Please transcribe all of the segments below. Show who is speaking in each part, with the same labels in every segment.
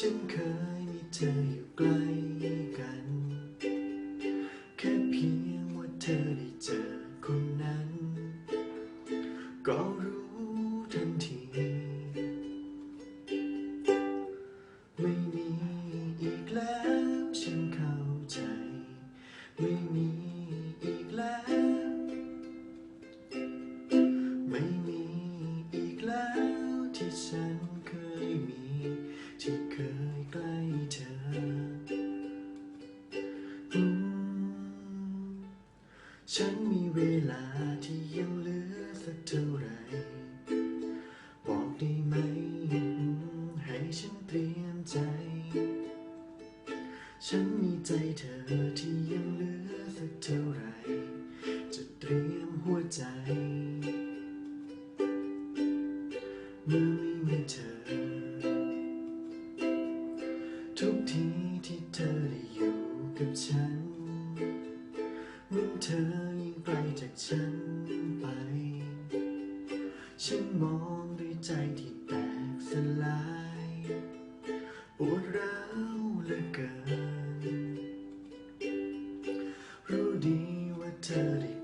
Speaker 1: ฉันเคยมีเธออยู่ใกล้กัน แค่เพียงว่าเธอได้เจอ ฉันมีเวลาที่ยังเหลือสักเท่าไหรบอกได้ไหม ให้ฉันเตรียมใจ ฉันมีใจเธอที่ยังเหลือสักเท่าไหรจะเตรียมหัวใจ เมื่อไม่มีเธอ ทุกทีที่เธอได้อยู่กับฉัน เธอยิ่งไกลจากฉันไป ฉันมองด้วยใจที่แตกสลายปวดร้าวเหลือเกิน รู้ดีว่าเธอได้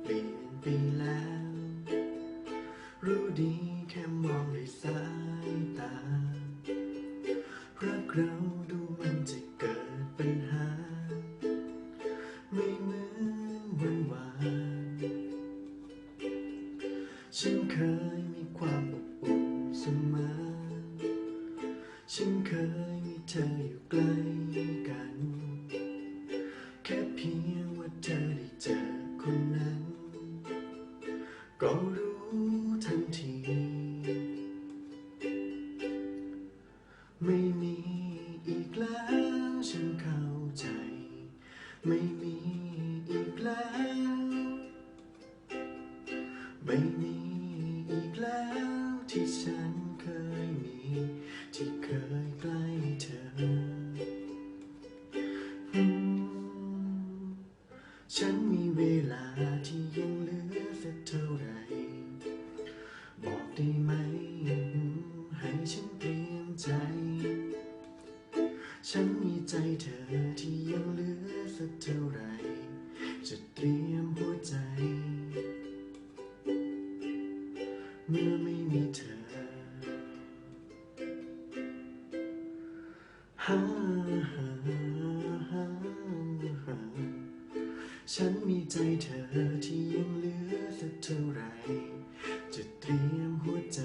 Speaker 1: ฉันเคยมีเธออยู่ใกล้กัน แค่เพียงว่าเธอได้เจอคนนั้น ก็รู้ทันที ไม่มีอีกแล้วฉันเข้าใจ ไม่มีอีกแล้ว ไม่ ลาที่ยังเหลือสักเท่าไหรบอกได้ไหม ให้ฉันเตรียมใจ ฉันมีใจเธอที่ยังเหลือสักเท่าไหรจะเตรียมหัวใจ เมื่อไม่มีเธอฮ่าฮ่า ใจเธอที่ยังเหลือสักเท่าไร จะเตรียมหัวใจ